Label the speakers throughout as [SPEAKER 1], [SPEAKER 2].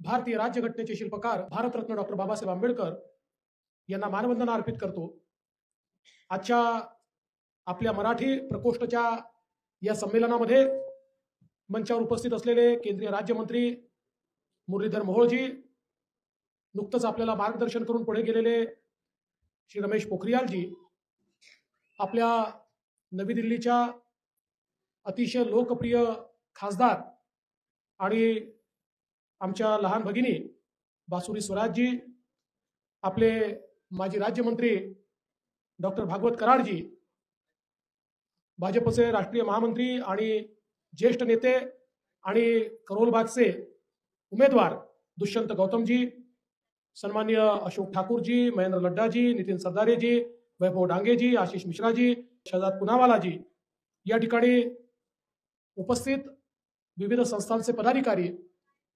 [SPEAKER 1] भारतीय राज्यघटनेचे शिल्पकार भारतरत्न डॉक्टर बाबासाहेब आंबेडकर यांना मानवंदना अर्पित करतो. आजच्या आपल्या मराठी प्रकोष्ठच्या या संमेलनामध्ये मंचावर उपस्थित असलेले केंद्रीय राज्यमंत्री मुरलीधर मोहोळजी नुकतंच आपल्याला मार्गदर्शन करून पुढे गेलेले श्री रमेश पोखरियालजी आपल्या नवी दिल्लीच्या अतिशय लोकप्रिय खासदार आणि आमच्या लहान भगिनी बासुरी स्वराजजी आपले माजी राज्यमंत्री डॉक्टर भागवत कराडजी भाजपचे राष्ट्रीय महामंत्री आणि ज्येष्ठ नेते आणि करोलबागचे उमेदवार दुष्यंत गौतमजी सन्मान्य अशोक ठाकूरजी महेंद्र लड्डाजी नितीन सरदारेजी वैभव डांगेजी आशिष मिश्राजी शहजाद पुनावालाजी या ठिकाणी उपस्थित विविध संस्थांचे पदाधिकारी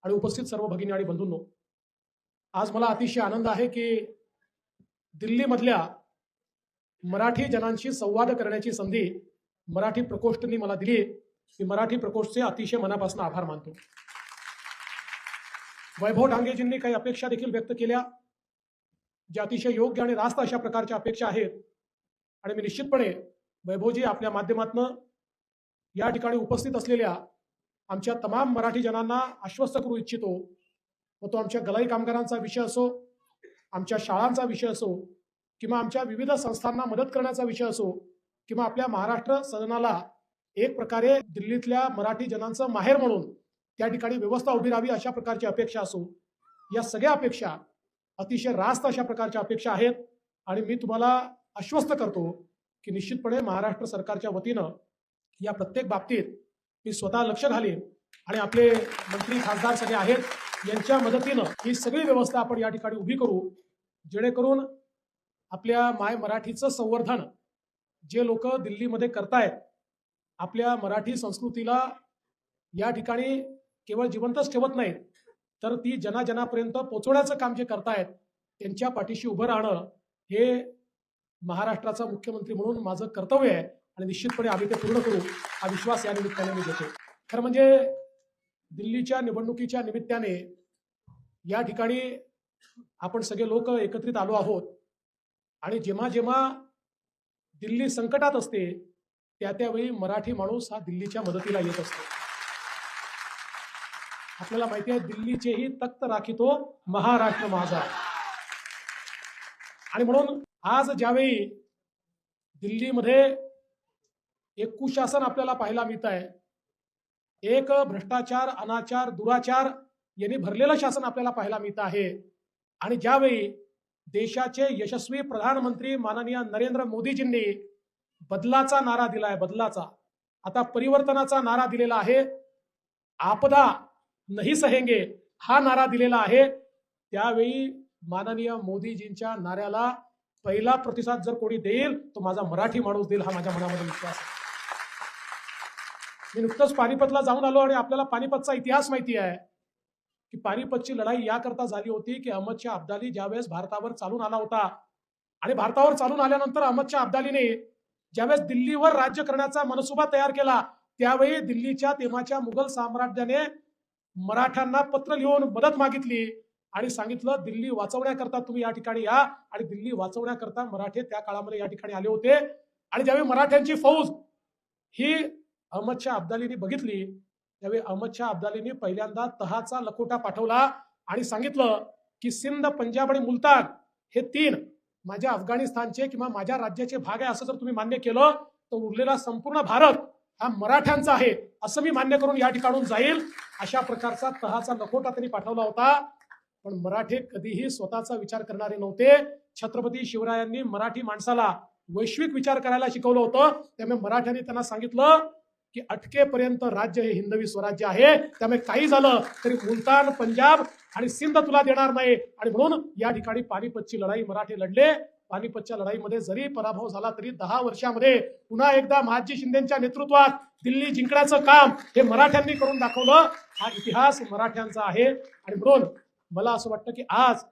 [SPEAKER 1] आणि उपस्थित सर्व भगिनी आणि बंधूंनो आज मला अतिशय आनंद आहे की दिल्लीमधल्या मराठी जनांशी संवाद करण्याची संधी मराठी प्रकोष्ठनी मला दिली. मी मराठी प्रकोष्ठचे अतिशय मनापासून आभार मानतो. वैभव डांगेजींनी काही अपेक्षा देखील व्यक्त केल्या ज्या अतिशय योग्य आणि रास्त अशा प्रकारच्या अपेक्षा आहेत. आणि मी निश्चितपणे वैभवजी आपल्या माध्यमातून या ठिकाणी उपस्थित असलेल्या आमच्या तमाम मराठी जनांना आश्वस्त करू इच्छितो. व तो आमच्या गलाई कामगारांचा विषय असो आमच्या शाळांचा विषय असो किंवा आमच्या विविध संस्थांना मदत करण्याचा विषय असो किंवा आपल्या महाराष्ट्र सदनाला एक प्रकारे दिल्लीतल्या मराठी जनांचं माहेर म्हणून त्या ठिकाणी व्यवस्था उभी राहावी अशा प्रकारची अपेक्षा असो. या सगळ्या अपेक्षा अतिशय रास्त अशा प्रकारच्या अपेक्षा आहेत आणि मी तुम्हाला आश्वस्त करतो की निश्चितपणे महाराष्ट्र सरकारच्या वतीनं या प्रत्येक बाबतीत मी स्वतः लक्ष घालीन. आणि आपले मंत्री खासदार सगळे आहेत यांच्या मदतीनं ही सगळी व्यवस्था आपण या ठिकाणी उभी करू. जेणेकरून आपल्या माय मराठीचं संवर्धन जे लोक दिल्लीमध्ये करतायत आपल्या मराठी संस्कृतीला या ठिकाणी केवळ जिवंतच ठेवत नाहीत तर ती जनाजनापर्यंत पोचवण्याचं काम जे करतायत त्यांच्या पाठीशी उभं राहणं हे महाराष्ट्राचा मुख्यमंत्री म्हणून माझं कर्तव्य आहे. आणि निश्चितपणे आम्ही ते पूर्ण करू हा विश्वास या निमित्ताने मी देतो. खरं म्हणजे दिल्लीच्या निवडणुकीच्या निमित्ताने या ठिकाणी आपण सगळे लोक एकत्रित आलो आहोत. आणि जेव्हा जेव्हा दिल्ली संकटात असते त्या त्यावेळी मराठी माणूस हा दिल्लीच्या मदतीला येत असतो. आपल्याला माहिती आहे दिल्लीचेही तख्त राखितो महाराष्ट्र माझा. आणि म्हणून आज ज्यावेळी दिल्लीमध्ये एक कुशासन आपल्याला पाहायला मिळत आहे एक भ्रष्टाचार अनाचार दुराचार यांनी भरलेलं शासन आपल्याला पाहायला मिळत आहे. आणि ज्यावेळी देशाचे यशस्वी प्रधानमंत्री माननीय नरेंद्र मोदीजींनी बदलाचा नारा दिलाय बदलाचा आता परिवर्तनाचा नारा दिलेला आहे. आपदा नाही सहेंगे हा नारा दिलेला आहे. त्यावेळी माननीय मोदीजींच्या नाऱ्याला पहिला प्रतिसाद जर कोणी देईल तो माझा मराठी माणूस देईल हा माझ्या मनामध्ये विश्वास आहे. मी नुकतंच पानिपतला जाऊन आलो आणि आपल्याला पानिपतचा इतिहास माहिती आहे की पानिपतची लढाई याकरता झाली होती की अहमदशाह अब्दाली ज्यावेळेस भारतावर चालून आला होता. आणि भारतावर चालून आल्यानंतर अहमदशाह अब्दालीने ज्यावेळेस दिल्लीवर राज्य करण्याचा मनसुबा तयार केला त्यावेळी दिल्लीच्या तेव्हाच्या मुघल साम्राज्याने मराठ्यांना पत्र लिहून मदत मागितली आणि सांगितलं दिल्ली वाचवण्याकरता तुम्ही या ठिकाणी या आणि दिल्ली वाचवण्याकरता मराठे त्या काळामध्ये या ठिकाणी आले होते. आणि ज्यावेळी मराठ्यांची फौज ही अहमदशाह अब्दालीने बघितली. त्यावेळी अहमदशाह अब्दालीने पहिल्यांदा तहाचा लखोटा पाठवला आणि सांगितलं की सिंध पंजाब आणि मुलतान हे तीन माझ्या अफगाणिस्तानचे किंवा माझ्या राज्याचे भाग आहे असं जर तुम्ही मान्य केलं तर उरलेला संपूर्ण भारत हा मराठ्यांचा आहे असं मी मान्य करून या ठिकाणून जाईल. अशा प्रकारचा तहाचा लखोटा त्यांनी पाठवला होता. पण मराठे कधीही स्वतःचा विचार करणारे नव्हते. छत्रपती शिवरायांनी मराठी माणसाला वैश्विक विचार करायला शिकवलं होतं. त्यामुळे मराठ्यांनी त्यांना सांगितलं की अटकेपर्यंत राज्य हे हिंदवी स्वराज्य आहे. त्यामुळे काही झालं तरी मुलतान पंजाब आणि सिंध तुला देणार नाही. आणि म्हणून या ठिकाणी पानिपतची लढाई मराठे लढले. पानिपतच्या लढाईमध्ये जरी पराभव झाला तरी दहा वर्षामध्ये पुन्हा एकदा महाजी शिंदेच्या नेतृत्वात दिल्ली जिंकण्याचं काम हे मराठ्यांनी करून दाखवलं. हा इतिहास मराठ्यांचा आहे. आणि म्हणून मला असं वाटतं की आज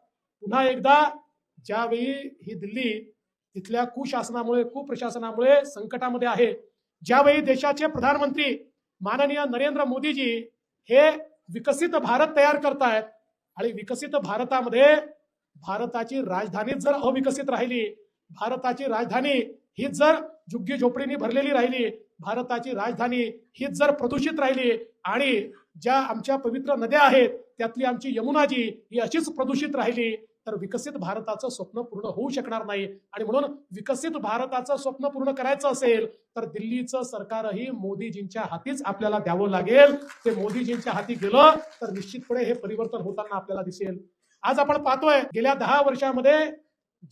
[SPEAKER 1] पुन्हा एकदा ज्यावेळी ही दिल्ली तिथल्या कुशासनामुळे कुप्रशासनामुळे संकटामध्ये आहे ज्यावेळी देशाचे प्रधानमंत्री माननीय नरेंद्र मोदीजी हे विकसित भारत तयार करतायत आणि विकसित भारतामध्ये भारताची राजधानी जर अविकसित राहिली भारताची राजधानी हीच जर झुग्गी झोपडीनी भरलेली राहिली भारताची राजधानी हीच जर प्रदूषित राहिली आणि ज्या आमच्या पवित्र नद्या आहेत त्यातली आमची यमुनाजी ही अशीच प्रदूषित राहिली तर विकसित भारताचं स्वप्न पूर्ण होऊ शकणार नाही. आणि म्हणून विकसित भारताचं स्वप्न पूर्ण करायचं असेल तर दिल्लीचं सरकारही मोदीजींच्या हातीच आपल्याला द्यावं लागेल. ते मोदीजींच्या हाती गेलं तर निश्चितपणे हे परिवर्तन होताना आपल्याला दिसेल. आज आपण पाहतोय गेल्या दहा वर्षामध्ये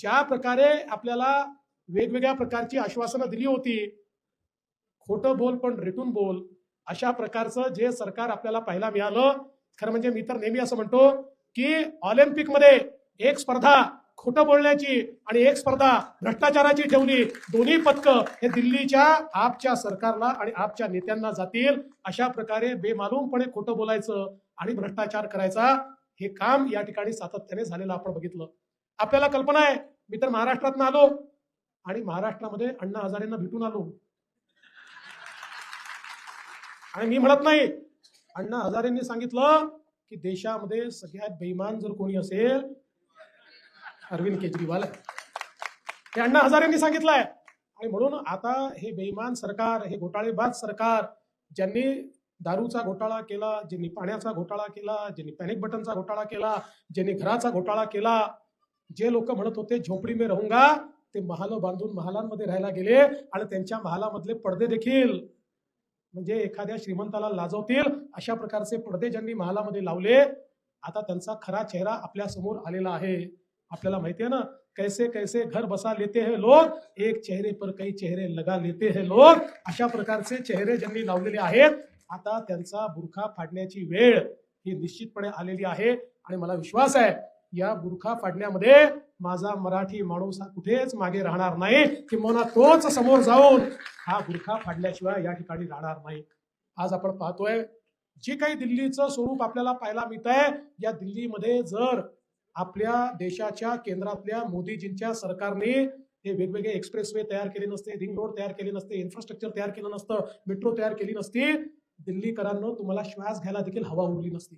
[SPEAKER 1] ज्या प्रकारे आपल्याला वेगवेगळ्या प्रकारची आश्वासनं दिली होती खोटं बोल पण रिटून बोल अशा प्रकारचं जे सरकार आपल्याला पाहायला मिळालं खरं म्हणजे मी तर नेहमी असं म्हणतो की ऑलिम्पिकमध्ये एक स्पर्धा खोटं बोलण्याची आणि एक स्पर्धा भ्रष्टाचाराची ठेवली दोन्ही पथकं हे दिल्लीच्या आपच्या सरकारला आणि आपच्या नेत्यांना जातील. अशा प्रकारे बेमालूमपणे खोटं बोलायचं आणि भ्रष्टाचार करायचा हे काम या ठिकाणी सातत्याने झालेलं आपण बघितलं. आपल्याला कल्पना आहे मी तर महाराष्ट्रात आलो आणि महाराष्ट्रामध्ये अण्णा हजारेंना भेटून आलो. आणि मी म्हणत नाही अण्णा हजारेंनी सांगितलं की देशामध्ये सगळ्यात बेईमान जर कोणी असेल अरविंद केजरीवाल आहे. हे अण्णा हजारेंनी आहे आणि म्हणून आता हे बेईमान सरकार हे घोटाळेबाज सरकार ज्यांनी दारूचा घोटाळा केला ज्यांनी पाण्याचा घोटाळा केला ज्यांनी पॅनिक बटनचा घोटाळा केला ज्यांनी घराचा घोटाळा केला जे लोक म्हणत होते झोपडी में रहूंगा ते महाल बांधून महालांमध्ये राहायला गेले आणि त्यांच्या महालामधले पडदे देखील म्हणजे एखाद्या श्रीमंताला लाजवतील अशा प्रकारचे पडदे ज्यांनी महालामध्ये लावले आता त्यांचा खरा चेहरा आपल्यासमोर आलेला आहे. आपल्याला माहिती आहे ना कैसे कैसे घर बसा लेते हैं लोक एक चेहरे पर काही चेहरे लगा लेते हैं लोक अशा प्रकारचे चेहरे ज्यांनी लावलेले आहेत. आता त्यांचा बुरखा फाडण्याची वेळ ही निश्चितपणे आलेली आहे आणि मला विश्वास आहे या बुरखा फाडण्यामध्ये माझा मराठी माणूस हा कुठेच मागे राहणार नाही किंवा तोच समोर जाऊन हा बुरखा फाडल्याशिवाय या ठिकाणी राहणार नाही. आज आपण पाहतोय जे काही दिल्लीचं स्वरूप आपल्याला पाहायला मिळत आहे या दिल्लीमध्ये जर आपल्या देशाच्या केंद्रातल्या मोदीजींच्या सरकारने हे वेगवेगळे एक्सप्रेसवे तयार केले नसते रिंग रोड तयार केले नसते इन्फ्रास्ट्रक्चर तयार केलं नसतं मेट्रो तयार केली नसती. दिल्लीकरांनो तुम्हाला श्वास घ्यायला देखील हवा उरली नसती.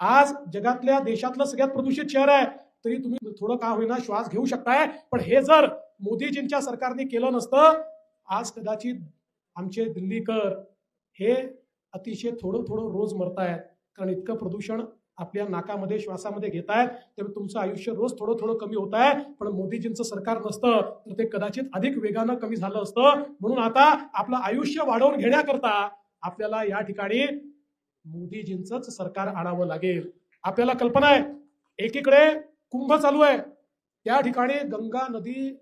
[SPEAKER 1] आज जगातल्या देशातलं सगळ्यात प्रदूषित शहर आहे तरी तुम्ही थोडं का होईना श्वास घेऊ शकताय. पण हे जर मोदीजींच्या सरकारने केलं नसतं आज कदाचित आमचे दिल्लीकर हे अतिशय थोडं थोडं रोज मरतायत. कारण इतकं प्रदूषण आपल्या नाकामध्ये श्वासामध्ये घेत आहेत त्यामुळे तुमचं आयुष्य रोज थोडं थोडं कमी होत आहे पण मोदीजींचं सरकार नसतं तर ते कदाचित अधिक वेगानं कमी झालं असतं. म्हणून आता आपलं आयुष्य वाढवून घेण्याकरता आपल्याला या ठिकाणी मोदीजींचंच सरकार आणावं लागेल. आपल्याला कल्पना आहे एकीकडे कुंभ चालू आहे. त्या ठिकाणी गंगा नदी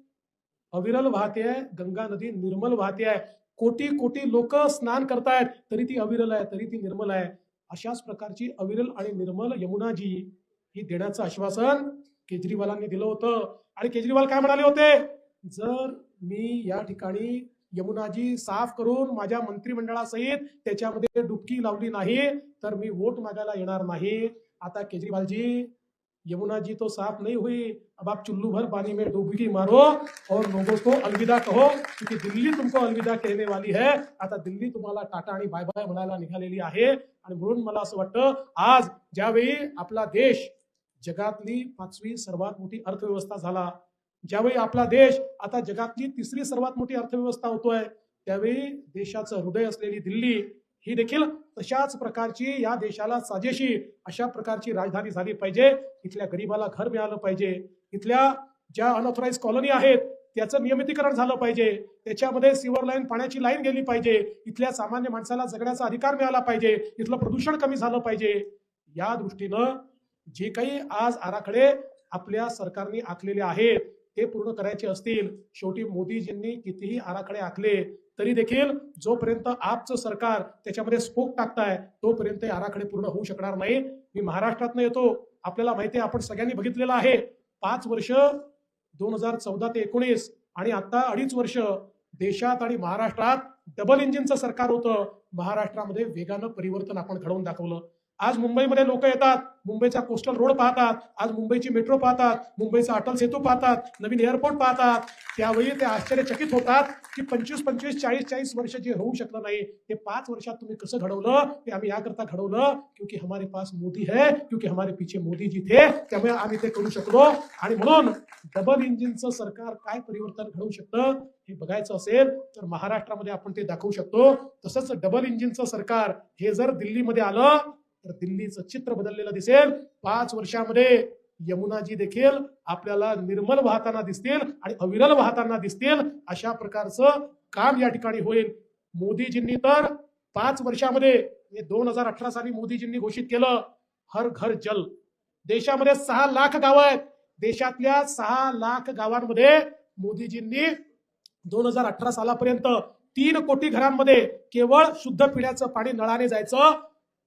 [SPEAKER 1] अविरल वाहते आहे गंगा नदी निर्मल वाहते आहे. कोटी कोटी लोक स्नान करतायत तरी ती अविरल आहे तरी ती निर्मल आहे. अशाच प्रकारची अविरल आणि निर्मल यमुनाजी ही देण्याचं आश्वासन केजरीवालांनी दिलं होतं. आणि केजरीवाल काय म्हणाले होते? जर मी या ठिकाणी यमुनाजी साफ करून माझ्या मंत्रिमंडळासहित त्याच्यामध्ये डुबकी लावली नाही तर मी वोट मागायला येणार नाही. आता केजरीवालजी यमुना जी तो साफ नहीं हुई। अब आप चुल्लू भर पानी में डुबकी मारो और लोगों को अलविदा कहो क्योंकि दिल्ली तुमको अलविदा कहने वाली है। आता दिल्ली तुम्हाला टाटा आणि बाय बाय म्हणायला निघालेली आहे। आणि म्हणून मला असं वाटतं आज ज्यावेळी आपला देश जगातली पाचवी सर्वात मोठी अर्थव्यवस्था झाला ज्यावेळी आपला देश आता जगातली तिसरी सर्वात मोठी अर्थव्यवस्था होतोय त्यावेळी देशाचं हृदय असलेली दिल्ली ही देखील तशाच प्रकारची या देशाला साजेशी अशा प्रकारची राजधानी झाली पाहिजे. इथल्या गरीबाला घर मिळालं पाहिजे. इथल्या ज्या अनऑथराईज कॉलनी आहेत त्याचं नियमितीकरण झालं पाहिजे. त्याच्यामध्ये सिवर लाईन पाण्याची लाईन गेली पाहिजे. इथल्या सामान्य माणसाला जगण्याचा अधिकार मिळाला पाहिजे. इथलं प्रदूषण कमी झालं पाहिजे. या दृष्टीनं जे काही आज आराखडे आपल्या सरकारने आखलेले आहेत ते पूर्ण करायचे असतील शेवटी मोदीजींनी कितीही आराखडे आखले तरी देखील जोपर्यंत आपचं सरकार त्याच्यामध्ये स्फोट टाकताय तोपर्यंत आराखडे पूर्ण होऊ शकणार नाही. मी महाराष्ट्रातनं येतो. आपल्याला माहिती आहे आपण सगळ्यांनी बघितलेलं आहे. पाच वर्ष दोन हजार चौदा ते एकोणीस आणि आता अडीच वर्ष देशात आणि महाराष्ट्रात डबल इंजिनचं सरकार होतं. महाराष्ट्रामध्ये वेगानं परिवर्तन आपण घडवून दाखवलं. आज मुंबईमध्ये लोक येतात मुंबईचा कोस्टल रोड पाहतात आज मुंबईची मेट्रो पाहतात मुंबईचा अटल सेतू पाहतात नवीन एअरपोर्ट पाहतात. त्यावेळी ते आश्चर्यचकित होतात की पंचवीस पंचवीस चाळीस चाळीस वर्ष जे होऊ शकलं नाही ते पाच वर्षात तुम्ही कसं घडवलं? ते आम्ही याकरता घडवलं क्योंकि हमारे पास मोदी है क्योंकि हमारे पीछे मोदी जी थे त्यामुळे आम्ही ते करू शकलो. आणि म्हणून डबल इंजिनचं सरकार काय परिवर्तन घडवू शकतं हे बघायचं असेल तर महाराष्ट्रामध्ये आपण ते दाखवू शकतो. तसंच डबल इंजिनचं सरकार हे जर दिल्लीमध्ये आलं तर दिल्लीचं चित्र बदललेलं दिसेल. पाच वर्षामध्ये यमुनाजी देखील आपल्याला निर्मल वाहताना दिसतील आणि अविरल वाहताना दिसतील. अशा प्रकारचं काम या ठिकाणी होईल. मोदीजींनी तर पाच वर्षामध्ये दोन हजार अठरा साली मोदीजींनी घोषित केलं. हर घर जल. देशामध्ये सहा लाख गावं आहेत. देशातल्या सहा लाख गावांमध्ये मोदीजींनी दोन हजार अठरा सालापर्यंत तीन कोटी घरांमध्ये केवळ शुद्ध पिण्याचं पाणी नळाने जायचं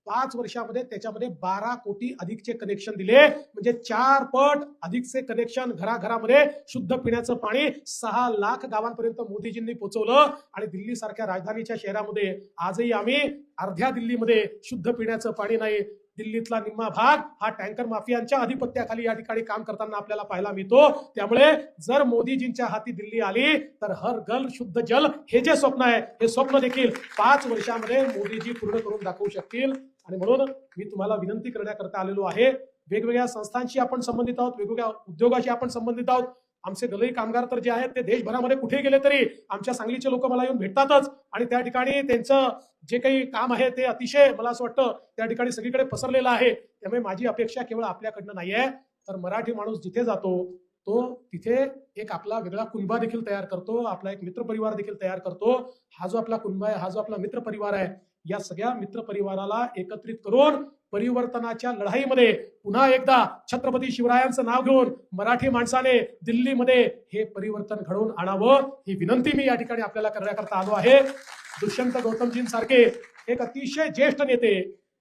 [SPEAKER 1] पाच वर्षामध्ये त्याच्यामध्ये बारा कोटी अधिकचे कनेक्शन दिले. म्हणजे चार पट अधिकचे कनेक्शन घराघरामध्ये शुद्ध पिण्याचं पाणी सहा लाख गावांपर्यंत मोदीजींनी पोहोचवलं आणि दिल्ली सारख्या राजधानीच्या शहरामध्ये आजही आम्ही अर्ध्या दिल्लीमध्ये शुद्ध पिण्याचं पाणी नाही. दिल्लीतला निम्मा भाग हा टँकर माफियांच्या अधिपत्याखाली या ठिकाणी काम करताना आपल्याला पाहायला मिळतो. त्यामुळे जर मोदीजींच्या हाती दिल्ली आली तर हर गल शुद्ध जल हे जे स्वप्न आहे हे स्वप्न देखील पाच वर्षामध्ये मोदीजी पूर्ण करून दाखवू शकतील. आणि म्हणून मी तुम्हाला विनंती करण्याकरता आलेलो आहे वेगवेगळ्या संस्थांशी आपण संबंधित आहोत वेगवेगळ्या उद्योगाशी आपण संबंधित आहोत. आमचे दलई कामगार तर जे आहेत ते देशभरामध्ये कुठे गेले तरी आमच्या सांगलीचे लोक मला येऊन भेटतातच. आणि त्या ठिकाणी त्यांचं जे काही काम आहे ते अतिशय मला असं वाटतं त्या ठिकाणी सगळीकडे पसरलेलं आहे. त्यामुळे माझी अपेक्षा केवळ आपल्याकडनं नाही आहे. तर मराठी माणूस जिथे जातो तो तिथे एक आपला वेगळा कुंभा देखील तयार करतो आपला एक मित्र परिवार देखील तयार करतो. हा जो आपला कुंभा आहे हा जो आपला मित्र परिवार आहे या सगळ्या मित्र परिवाराला एकत्रित करून परिवर्तनाच्या लढाईमध्ये पुन्हा एकदा छत्रपती शिवरायांचं नाव घेऊन मराठी माणसाने दिल्लीमध्ये हे परिवर्तन घडवून आणावं ही विनंती मी या ठिकाणी आपल्याला करण्याकरता आलो आहे. दुष्यंत गौतमजींसारखे एक अतिशय ज्येष्ठ नेते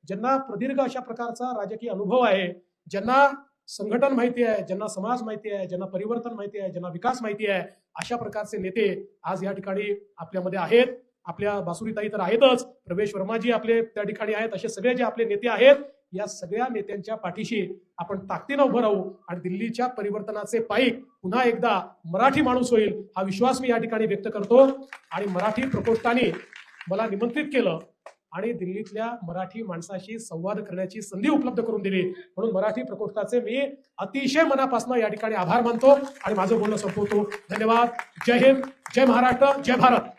[SPEAKER 1] ज्यांना प्रदीर्घ अशा प्रकारचा राजकीय अनुभव आहे ज्यांना संघटन माहिती आहे ज्यांना समाज माहिती आहे ज्यांना परिवर्तन माहिती आहे ज्यांना विकास माहिती आहे अशा प्रकारचे नेते आज या ठिकाणी आपल्यामध्ये आहेत. आपल्या बासुरीताई तर आहेतच. प्रवेश वर्माजी आपले त्या ठिकाणी आहेत. असे सगळे जे आपले नेते आहेत या सगळ्या नेत्यांच्या पाठीशी आपण ताकदीनं उभं राहू आणि दिल्लीच्या परिवर्तनाचे पाईक पुन्हा एकदा मराठी माणूस होईल हा विश्वास मी या ठिकाणी व्यक्त करतो. आणि मराठी प्रकोष्ठाने मला निमंत्रित केलं आणि दिल्लीतल्या मराठी माणसाशी संवाद करण्याची संधी उपलब्ध करून दिली. म्हणून मराठी प्रकोष्ठाचे मी अतिशय मनापासून या ठिकाणी आभार मानतो आणि माझं बोलणं संपवतो. धन्यवाद. जय हिंद. जय महाराष्ट्र. जय भारत.